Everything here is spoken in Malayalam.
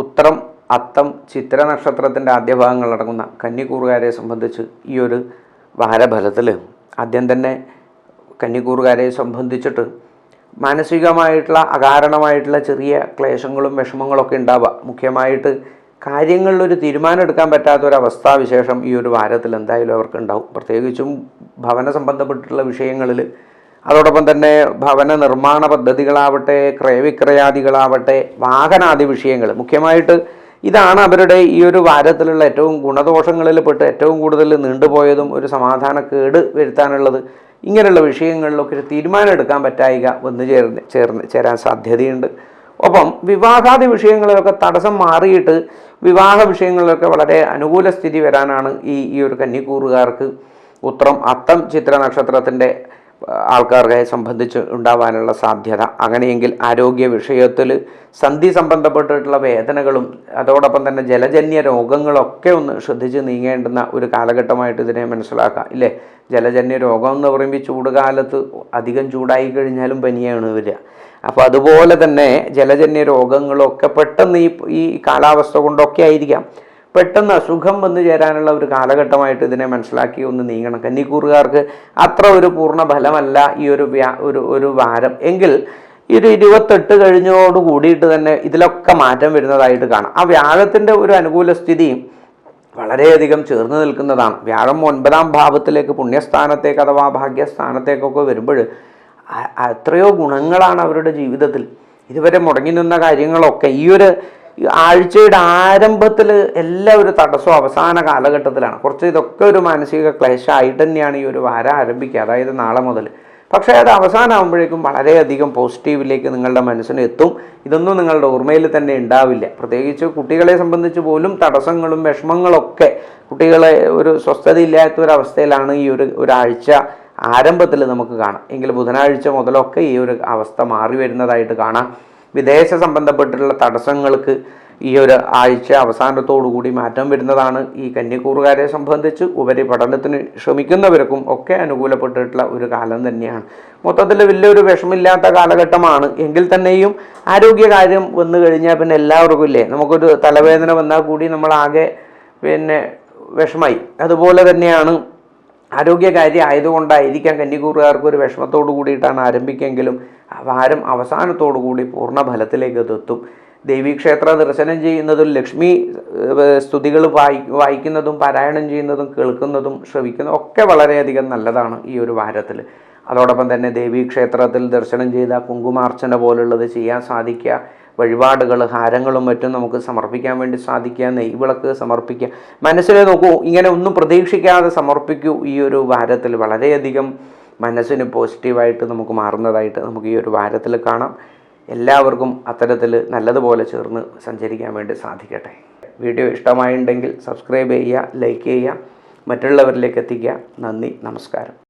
ഉത്രം അത്തം ചിത്ര നക്ഷത്രത്തിന്റെ ആദ്യ ഭാഗങ്ങളടങ്ങുന്ന കന്നിക്കൂറുകാരെ സംബന്ധിച്ച് ഈ ഒരു വാരഫലത്തിൽ ആദ്യം തന്നെ കന്നിക്കൂറുകാരെ സംബന്ധിച്ചിട്ട് മാനസികമായിട്ടുള്ള അകാരണമായിട്ടുള്ള ചെറിയ ക്ലേശങ്ങളും വിഷമങ്ങളൊക്കെ ഉണ്ടാവുക. മുഖ്യമായിട്ട് കാര്യങ്ങളിലൊരു തീരുമാനം എടുക്കാൻ പറ്റാത്ത ഒരു അവസ്ഥാവിശേഷം ഈ ഒരു വാരത്തിൽ എന്തായാലും അവർക്ക് ഉണ്ടാവും. പ്രത്യേകിച്ചും ഭവന സംബന്ധപ്പെട്ടിട്ടുള്ള വിഷയങ്ങളിൽ അതോടൊപ്പം തന്നെ ഭവന നിർമ്മാണ പദ്ധതികളാവട്ടെ ക്രയവിക്രയാദികളാവട്ടെ വാഹനാദി വിഷയങ്ങൾ മുഖ്യമായിട്ട് ഇതാണ് അവരുടെ ഈ ഒരു വാരത്തിലുള്ള ഏറ്റവും ഗുണദോഷങ്ങളിൽ പെട്ട് ഏറ്റവും കൂടുതൽ നീണ്ടുപോയതും ഒരു സമാധാനക്കേട് വരുത്താനുള്ളത്. ഇങ്ങനെയുള്ള വിഷയങ്ങളിലൊക്കെ ഒരു തീരുമാനം എടുക്കാൻ പറ്റായിക വന്നു ചേർന്ന് ചേർന്ന് ചേരാൻ സാധ്യതയുണ്ട്. ഒപ്പം വിവാഹാദി വിഷയങ്ങളിലൊക്കെ തടസ്സം മാറിയിട്ട് വിവാഹ വിഷയങ്ങളിലൊക്കെ വളരെ അനുകൂല സ്ഥിതി വരാനാണ് ഈ ഈ ഒരു കന്നിക്കൂറുകാർക്ക് ഉത്രം. അത്തം ചിത്ര നക്ഷത്രത്തിന്റെ ആൾക്കാരെ സംബന്ധിച്ച് ഉണ്ടാവാനുള്ള സാധ്യത. അങ്ങനെയെങ്കിൽ ആരോഗ്യ വിഷയത്തിൽ സന്ധി സംബന്ധപ്പെട്ടിട്ടുള്ള വേദനകളും അതോടൊപ്പം തന്നെ ജലജന്യ രോഗങ്ങളൊക്കെ ഒന്ന് ശ്രദ്ധിച്ച് നീങ്ങേണ്ടുന്ന ഒരു കാലഘട്ടമായിട്ട് ഇതിനെ മനസ്സിലാക്കാം ഇല്ലേ? ജലജന്യ രോഗം എന്ന് പറയുമ്പോൾ ചൂട് കാലത്ത് അധികം ചൂടായി കഴിഞ്ഞാലും പനിയാണ് വരിക. അപ്പോൾ അതുപോലെ തന്നെ ജലജന്യ രോഗങ്ങളൊക്കെ പെട്ടെന്ന് ഈ ഈ കാലാവസ്ഥ കൊണ്ടൊക്കെ ആയിരിക്കാം. പെട്ടെന്ന് അസുഖം വന്നു ചേരാനുള്ള ഒരു കാലഘട്ടമായിട്ട് ഇതിനെ മനസ്സിലാക്കി ഒന്ന് നീങ്ങണം. കന്നിക്കൂറുകാർക്ക് അത്ര ഒരു പൂർണ ഫലമല്ല ഈ ഒരു വ്യാ ഒരു ഒരു വാരം. എങ്കിൽ ഒരു ഇരുപത്തെട്ട് കഴിഞ്ഞോട് കൂടിയിട്ട് തന്നെ ഇതിലൊക്കെ മാറ്റം വരുന്നതായിട്ട് കാണാം. ആ വ്യാഴത്തിന്റെ ഒരു അനുകൂല സ്ഥിതിയും വളരെയധികം ചേർന്ന് നിൽക്കുന്നതാണ്. വ്യാഴം ഒൻപതാം ഭാവത്തിലേക്ക് പുണ്യസ്ഥാനത്തേക്ക് അഥവാ ഭാഗ്യസ്ഥാനത്തേക്കൊക്കെ വരുമ്പോൾ എത്രയോ ഗുണങ്ങളാണ് അവരുടെ ജീവിതത്തിൽ. ഇതുവരെ മുടങ്ങി നിന്ന കാര്യങ്ങളൊക്കെ ഈ ഒരു ആഴ്ചയുടെ ആരംഭത്തിൽ എല്ലാ ഒരു തടസ്സവും അവസാന കാലഘട്ടത്തിലാണ്. കുറച്ച് ഇതൊക്കെ ഒരു മാനസിക ക്ലേശമായിട്ട് തന്നെയാണ് ഈ ഒരു വാരം ആരംഭിക്കുക. അതായത് നാളെ മുതൽ. പക്ഷേ അത് അവസാനമാകുമ്പോഴേക്കും വളരെയധികം പോസിറ്റീവിലേക്ക് നിങ്ങളുടെ മനസ്സിന് എത്തും. ഇതൊന്നും നിങ്ങളുടെ ഓർമ്മയിൽ തന്നെ ഉണ്ടാവില്ല. പ്രത്യേകിച്ച് കുട്ടികളെ സംബന്ധിച്ച് പോലും തടസ്സങ്ങളും വിഷമങ്ങളൊക്കെ കുട്ടികളെ ഒരു സ്വസ്ഥതയില്ലാത്ത ഒരു അവസ്ഥയിലാണ് ഈ ഒരു ഒരാഴ്ച ആരംഭത്തിൽ നമുക്ക് കാണാം. എങ്കിൽ ബുധനാഴ്ച മുതലൊക്കെ ഈ ഒരു അവസ്ഥ മാറി വരുന്നതായിട്ട് കാണാം. വിദേശ സംബന്ധപ്പെട്ടിട്ടുള്ള തടസ്സങ്ങൾക്ക് ഈ ഒരു ആഴ്ച അവസാനത്തോടു കൂടി മാറ്റം വരുന്നതാണ്. ഈ കന്യക്കൂറുകാരെ സംബന്ധിച്ച് ഉപരിപഠനത്തിന് ശ്രമിക്കുന്നവർക്കും ഒക്കെ അനുകൂലപ്പെട്ടിട്ടുള്ള ഒരു കാലം തന്നെയാണ്. മൊത്തത്തിൽ വലിയൊരു വിഷമില്ലാത്ത കാലഘട്ടമാണ്. എങ്കിൽ തന്നെയും ആരോഗ്യകാര്യം വന്നു കഴിഞ്ഞാൽ പിന്നെ എല്ലാവർക്കും ഇല്ലേ? നമുക്കൊരു തലവേദന വന്നാൽ കൂടി നമ്മളാകെ പിന്നെ വിഷമായി. അതുപോലെ തന്നെയാണ് ആരോഗ്യകാര്യം ആയതുകൊണ്ടായിരിക്കാം കന്നിക്കൂറുകാർക്ക് ഒരു വിഷമത്തോടു കൂടിയിട്ടാണ് ആരംഭിക്കെങ്കിലും വാരം അവസാനത്തോടു കൂടി പൂർണ ഫലത്തിലേക്ക് എത്തും. ദേവീക്ഷേത്ര ദർശനം ചെയ്യുന്നതും ലക്ഷ്മി സ്തുതികൾ വായി വായിക്കുന്നതും പാരായണം ചെയ്യുന്നതും കേൾക്കുന്നതും ശ്രവിക്കുന്നതും ഒക്കെ വളരെയധികം നല്ലതാണ് ഈ ഒരു വാരത്തിൽ അതോടൊപ്പം തന്നെ ദേവീക്ഷേത്രത്തിൽ ദർശനം ചെയ്ത കുങ്കുമാർച്ചന പോലുള്ളത് ചെയ്യാൻ സാധിക്കുക. വഴിപാടുകൾ ഹാരങ്ങളും മറ്റും നമുക്ക് സമർപ്പിക്കാൻ വേണ്ടി സാധിക്കുക. നെയ്വിളക്ക് സമർപ്പിക്കുക. മനസ്സിൽ നോക്കൂ ഇങ്ങനെ ഒന്നും പ്രതീക്ഷിക്കാതെ സമർപ്പിക്കൂ ഈ ഒരു വാരത്തിൽ. വളരെയധികം മനസ്സിന് പോസിറ്റീവായിട്ട് നമുക്ക് മാറുന്നതായിട്ട് നമുക്ക് ഈ ഒരു വാരത്തിൽ കാണാം. എല്ലാവർക്കും അത്തരത്തിൽ നല്ലതുപോലെ ചേർന്ന് സഞ്ചരിക്കാൻ വേണ്ടി സാധിക്കട്ടെ. വീഡിയോ ഇഷ്ടമായിട്ടുണ്ടെങ്കിൽ സബ്സ്ക്രൈബ് ചെയ്യുക ലൈക്ക് ചെയ്യുക മറ്റുള്ളവരിലേക്ക് എത്തിക്കുക. നന്ദി നമസ്കാരം.